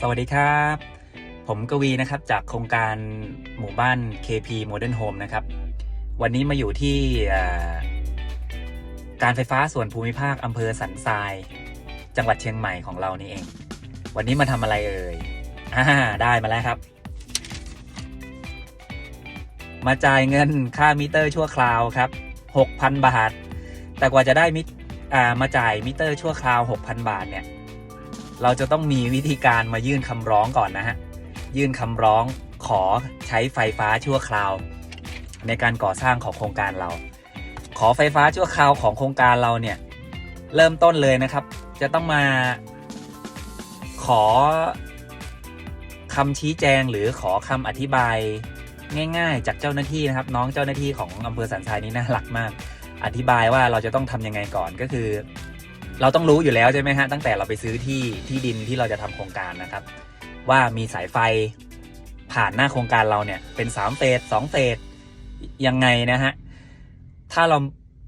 สวัสดีครับ ผมกวีนะครับจากโครงการหมู่บ้าน KP Modern Home นะครับ วันนี้มาอยู่ที่การไฟฟ้าส่วนภูมิภาคอำเภอสันทราย จังหวัดเชียงใหม่ของเรานี่เอง วันนี้มาทำอะไรเอ่ยอ่าได้มาแล้วครับ มาจ่ายเงินค่ามิเตอร์ชั่วคราวครับ 6,000 บาท แต่กว่าจะได้มิอ่ามาจ่ายมิเตอร์ชั่วคราว 6,000 บาทเนี่ย เราจะต้องมีวิธีการมายื่นคำร้องก่อนนะฮะ ยื่นคำร้องขอใช้ไฟฟ้าชั่วคราว ในการก่อสร้างของโครงการเรา ขอไฟฟ้าชั่วคราวของโครงการเราเนี่ย เริ่มต้นเลยนะครับ จะต้องมาขอคำชี้แจงหรือขอคำอธิบายง่าย ๆ จากเจ้าหน้าที่นะครับ น้องเจ้าหน้าที่ของอำเภอสันทรายนี้น่ารักมาก อธิบายว่าเราจะต้องทำยังไงก่อนก็คือ เราต้องรู้อยู่แล้วใช่ไหมฮะตั้งแต่เราไปซื้อที่ที่ดินที่เราจะทำโครงการนะครับ ว่ามีสายไฟผ่านหน้าโครงการเราเนี่ยเป็นสามเฟสสองเฟสยังไงนะฮะถ้าเรา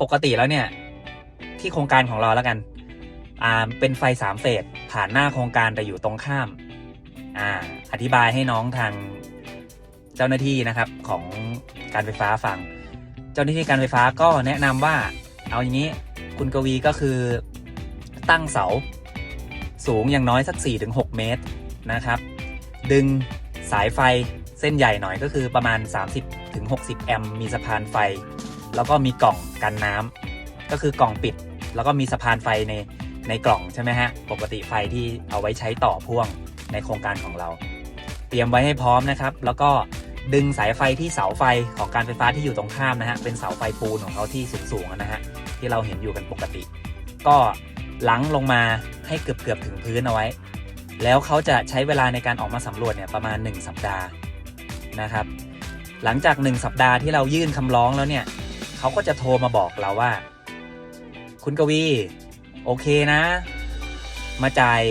ปกติแล้วเนี่ยที่โครงการของเราแล้วกันอ่าเป็นไฟสามเฟสผ่านหน้าโครงการแต่อยู่ตรงข้ามอ่าอธิบายให้น้องทางเจ้าหน้าที่นะครับของการไฟฟ้าฟัง เจ้าหน้าที่การไฟฟ้าก็แนะนำว่าเอาอย่างนี้คุณกวีก็คือ ตั้งเสา สูงอย่างน้อยสัก 4-6 เมตรนะครับ ดึงสายไฟเส้นใหญ่หน่อยก็คือประมาณ 30-60 แอมป์มีสะพานไฟ แล้วก็มีกล่องกันน้ำก็คือกล่องปิด แล้วก็มีสะพานไฟในในกล่องใช่ไหมฮะ ปกติไฟที่เอาไว้ใช้ต่อพ่วงในโครงการของเรา เตรียมไว้ให้พร้อมนะครับ แล้วก็ดึงสายไฟที่เสาไฟของการไฟฟ้าที่อยู่ตรงข้ามนะฮะ เป็นเสาไฟปูนของเขาที่สูงๆนะฮะ ที่เราเห็นอยู่กันปกติ ก็ ลังลงมาให้เกือบเกือบๆถึงพื้นเอาไว้ แล้วเขาจะใช้เวลาในการออกมาสำรวจเนี่ยประมาณ 1 สัปดาห์นะครับ หลังจาก 1 สัปดาห์ที่เรายื่นคำร้องแล้วเนี่ยเขาก็จะโทรมาบอกเราว่า คุณกวี โอเคนะ มาจ่าย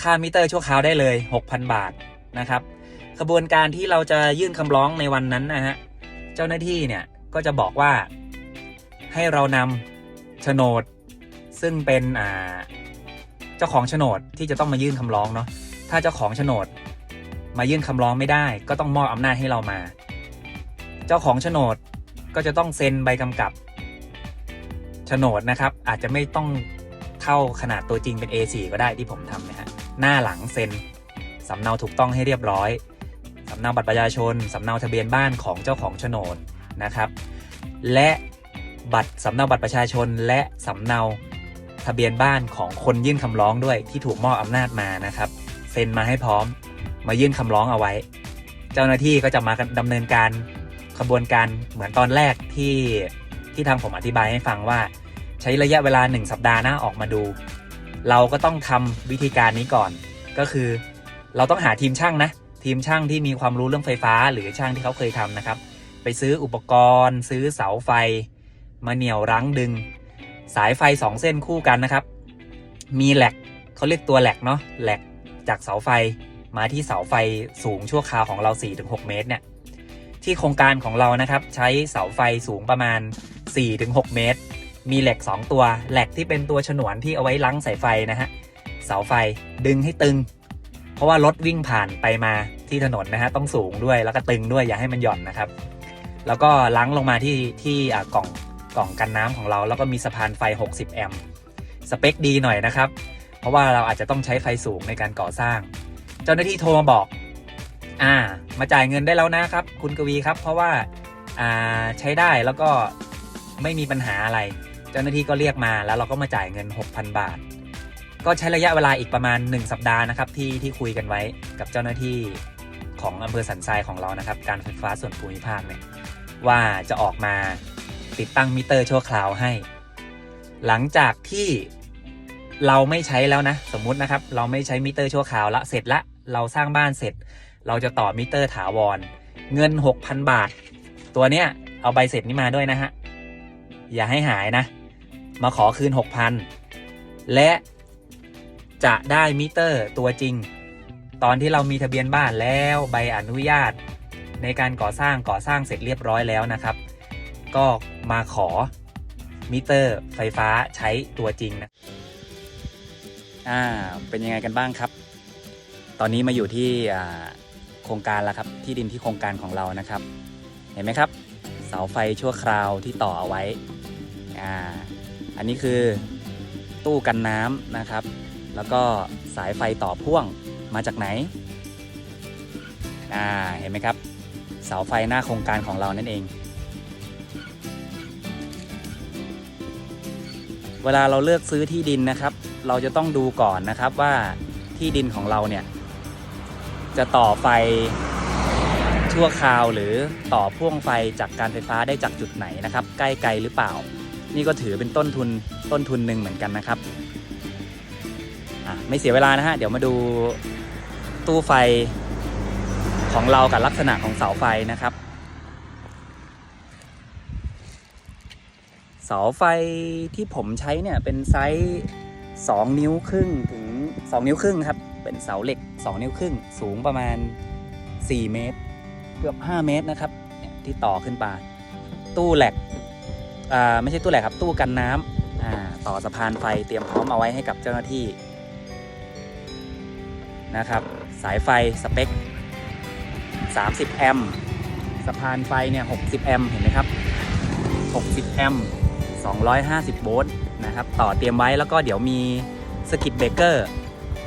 ค่ามิเตอร์ชั่วคราวได้เลย 6,000 บาทนะครับกระบวนการที่เราจะยื่นคำร้องในวันนั้นนะฮะ เจ้าหน้าที่เนี่ยก็จะบอกว่าให้เรานำ โฉนด ซึ่งเป็นอ่าเจ้าของโฉนดที่จะต้องมายื่นคำร้องเนาะถ้าเจ้าของโฉนดมายื่นคำร้องไม่ได้ ก็ต้องมอบอำนาจให้เรามา เจ้าของโฉนดก็จะต้องเซ็นใบกำกับโฉนดนะครับ อาจจะไม่ต้องเท่าขนาดตัวจริงเป็น A4 ก็ได้ที่ผมทำนะฮะหน้าหลังเซ็นสำเนาถูกต้องให้เรียบร้อยสำเนาบัตรประชาชนสำเนาทะเบียนบ้านของเจ้าของโฉนดนะครับ และ บัตรสำเนาบัตรประชาชน และสำเนาทะเบียนบ้านของคนยื่นคำร้องด้วยที่ถูกมอบอำนาจมานะครับเซ็นมาให้พร้อมมายื่นคำร้องเอาไว้ เจ้าหน้าที่ก็จะมาดำเนินการขบวนการเหมือนตอนแรกที่ที่ทางผมอธิบายให้ฟังว่า ใช้ระยะเวลา 1 สัปดาห์นะออกมาดู เราก็ต้องทำวิธีการนี้ก่อน ก็คือ เราต้องหาทีมช่างนะ ทีมช่างที่มีความรู้เรื่องไฟฟ้า หรือช่างที่เขาเคยทำนะครับ ไปซื้ออุปกรณ์ ซื้อเสาไฟ มาเหนี่ยวรั้งดึง สายไฟ 2 เส้นคู่กันนะครับ มีแหลกเขาเรียกตัวแหลกเนาะแหลกจากเสาไฟมาที่เสาไฟสูงชั่วคราวของเรา 4-6 เมตรเนี่ยที่โครงการของเรานะครับ ใช้เสาไฟสูงประมาณ 4-6 เมตร มีแหลก2 ตัวแหลกที่เป็นตัวฉนวนที่เอาไว้ลังสายไฟนะฮะเสาไฟดึงให้ตึง เพราะว่ารถวิ่งผ่านไปมาที่ถนนนะฮะต้องสูงด้วยแล้วก็ตึงด้วยอย่าให้มันหย่อนนะครับ แล้วก็ลังลงมาที่ที่กล่อง กล่องกันน้ำของเรา แล้วก็มีสะพานไฟ 60 แอมป์สเปคดีหน่อยนะครับ เพราะว่าเราอาจจะต้องใช้ไฟสูงในการก่อสร้าง เจ้าหน้าที่โทรมาบอก อ่า มาจ่ายเงินได้แล้วนะครับ คุณกวีครับ เพราะว่าอ่าใช้ได้แล้วก็ไม่มีปัญหาอะไร เจ้าหน้าที่ก็เรียกมาแล้วเราก็มาจ่ายเงิน 6,000 บาท ก็ใช้ระยะเวลาอีกประมาณ 1 สัปดาห์นะครับ ที่ที่คุยกันไว้กับเจ้าหน้าที่ของอำเภอสันทรายของเรานะครับ การไฟฟ้าส่วนภูมิภาคเนี่ยว่าจะออกมา ติดตั้งมิเตอร์ชั่วคราวให้ หลังจากที่เราไม่ใช้แล้วนะ สมมุตินะครับ เราไม่ใช้มิเตอร์ชั่วคราวละเสร็จละ เราสร้างบ้านเสร็จ เราจะต่อมิเตอร์ถาวร เงิน 6,000 บาท ตัวเนี้ยเอาใบเสร็จนี้มาด้วยนะฮะ อย่าให้หายนะ มาขอคืน 6,000 และจะได้มิเตอร์ตัวจริง ตอนที่เรามีทะเบียนบ้านแล้วใบอนุญาต ในการก่อสร้างก่อสร้างเสร็จเรียบร้อยแล้วนะครับ ก็มาขอมิเตอร์ไฟฟ้าใช้ตัวจริงนะ อ่า เป็นยังไงกันบ้างครับ ตอนนี้มาอยู่ที่โครงการแล้วครับ ที่ดินที่โครงการของเรานะครับ เห็นไหมครับ เสาไฟชั่วคราวที่ต่อเอาไว้ อ่า อันนี้คือตู้กันน้ำนะครับ แล้วก็สายไฟต่อพ่วงมาจากไหน อ่า เห็นไหมครับ เสาไฟหน้าโครงการของเรานั่นเอง เวลาเราเลือกซื้อที่ดินนะครับ เราจะต้องดูก่อนนะครับว่าที่ดินของเราเนี่ย จะต่อไฟชั่วคราวหรือต่อพ่วงไฟจากการไฟฟ้าได้จากจุดไหนนะครับ ใกล้ไกลหรือเปล่า นี่ก็ถือเป็นต้นทุนต้นทุนหนึ่งเหมือนกันนะครับไม่เสียเวลานะฮะเดี๋ยวมาดูตู้ไฟของเรากับลักษณะของเสาไฟนะครับ เสาไฟที่ผมใช้เนี่ยเป็นไซส์2นิ้วครึ่งถึง 2 นิ้วครึ่งครับ เป็นเสาเหล็ก 2 นิ้วครึ่ง สูงประมาณ 4 เมตร เกือบ 5 เมตรนะครับที่ต่อขึ้นไป ตู้แหลกอ่าไม่ใช่ตู้แหลกครับ ตู้กันน้ำอ่าต่อสะพานไฟเตรียมพร้อมเอาไว้ให้กับเจ้าหน้าที่นะครับ สายไฟสเปค 30 แอมป์สะพานไฟเนี่ย 60 แอมป์เห็นไหมครับ 60 แอมป์ 250 โวลต์นะครับต่อเตรียมไว้แล้วก็เดี๋ยวมีสกิตเบเกอร์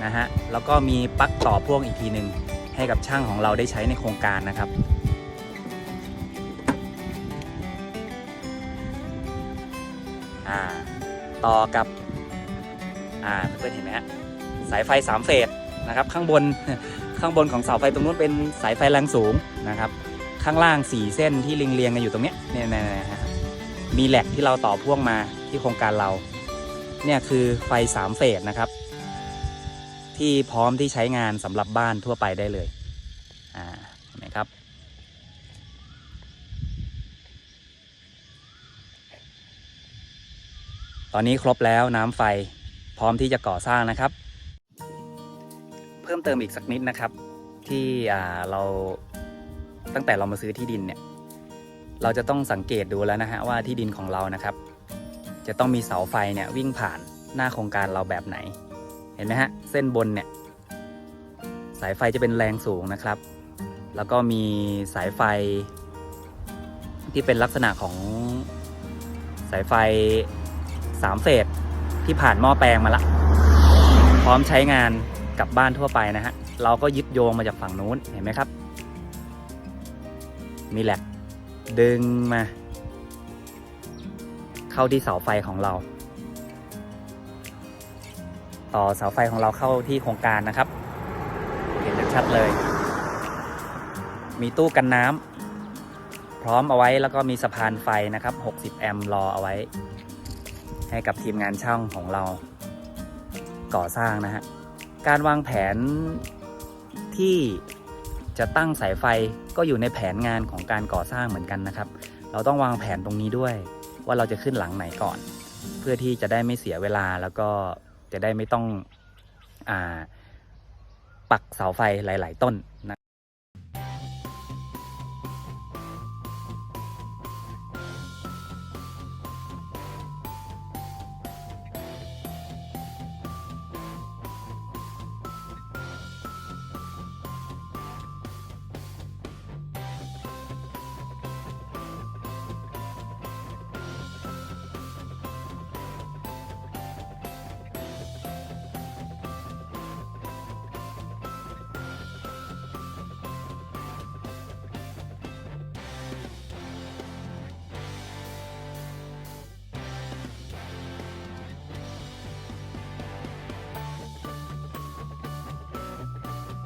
นะฮะแล้วก็มีปลั๊กต่อพ่วงอีกทีหนึ่งให้กับช่างของเราได้ใช้ในโครงการนะครับอ่าต่อกับอ่าเพื่อนๆเห็นไหมฮะสายไฟ 3 เฟสนะครับข้างบนข้างบนของเสาไฟตรงนู้นเป็นสายไฟแรงสูงนะครับ ข้างล่าง 4 เส้นที่เรียงๆกันอยู่ตรงเนี้ยเนี่ยนะฮะ มีแหลกที่เราต่อพ่วงมาที่โครงการเรา เนี่ยคือไฟ 3 เฟสนะครับ ที่พร้อมที่ใช้งานสำหรับบ้านทั่วไปได้เลย อ่าเห็นไหมครับ ตอนนี้ครบแล้วน้ำไฟพร้อมที่จะก่อสร้างนะครับ เพิ่มเติมอีกสักนิดนะครับ ที่เราตั้งแต่เรามาซื้อที่ดินเนี่ย เราจะต้องสังเกตดูแล้วนะฮะว่าที่ดินของเรานะครับ จะต้องมีเสาไฟเนี่ยวิ่งผ่านหน้าโครงการเราแบบไหน เห็นไหมฮะเส้นบนเนี่ยสายไฟจะเป็นแรงสูงนะครับ แล้วก็มีสายไฟ ที่เป็นลักษณะของสายไฟสามเฟสที่ผ่านหม้อแปลงมาละ พร้อมใช้งานกับบ้านทั่วไปนะฮะ เราก็ยึดโยงมาจากฝั่งนู้นเห็นไหมครับ มีแหลก ดึงมา เข้าที่เสาไฟของเรา ต่อเสาไฟของเราเข้าที่โครงการนะครับ เห็นชัดเลย มีตู้กันน้ำพร้อมเอาไว้แล้วก็มีสะพานไฟนะครับ 60 แอมป์รอเอาไว้ ให้กับทีมงานช่างของเรา ก่อสร้างนะฮะการวางแผนที่ จะตั้งสายไฟก็อยู่ในแผนงานของการก่อสร้างเหมือนกันนะครับ เราต้องวางแผนตรงนี้ด้วย ว่าเราจะขึ้นหลังไหนก่อน เพื่อที่จะได้ไม่เสียเวลาแล้วก็จะได้ไม่ต้องอปักเสาไฟหลาย ๆ ต้นนะ